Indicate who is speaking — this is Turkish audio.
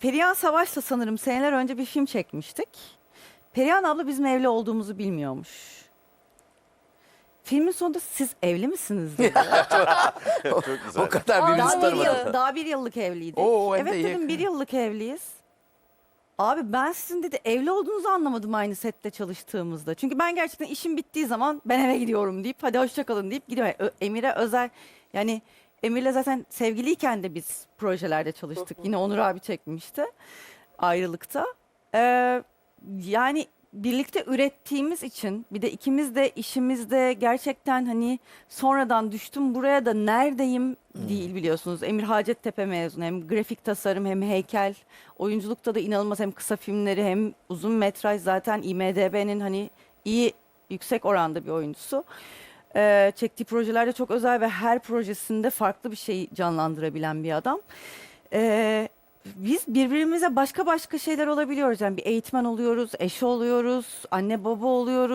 Speaker 1: Perihan Savaş'la sanırım seneler önce bir film çekmiştik. Perihan abla bizim evli olduğumuzu bilmiyormuş. Filmin sonunda siz evli misiniz dedi.
Speaker 2: Çok güzel.
Speaker 3: O kadar
Speaker 1: daha,
Speaker 3: birbirimizi
Speaker 1: bir yıl, daha bir yıllık evliydik.
Speaker 3: Oo, hem de
Speaker 1: evet dedim bir yıllık evliyiz. Abi ben sizin dedi evli olduğunuzu anlamadım aynı sette çalıştığımızda. Çünkü ben gerçekten işim bittiği zaman ben eve gidiyorum deyip hadi hoşçakalın deyip gidiyorum. Ö- Emir'e özel yani Emir'le zaten sevgiliyken de biz projelerde çalıştık. Yine Onur abi çekmişti ayrılıkta. Ee, yani birlikte ürettiğimiz için bir de ikimiz de işimizde gerçekten hani sonradan düştüm buraya da neredeyim değil biliyorsunuz. Emir Hacettepe mezunu hem grafik tasarım hem heykel. Oyunculukta da inanılmaz hem kısa filmleri hem uzun metraj zaten IMDB'nin hani iyi yüksek oranda bir oyuncusu. Ee, çektiği projelerde çok özel ve her projesinde farklı bir şey canlandırabilen bir adam. Ee, biz birbirimize başka başka şeyler olabiliyoruz. Yani bir eğitmen oluyoruz, eşi oluyoruz, anne baba oluyoruz.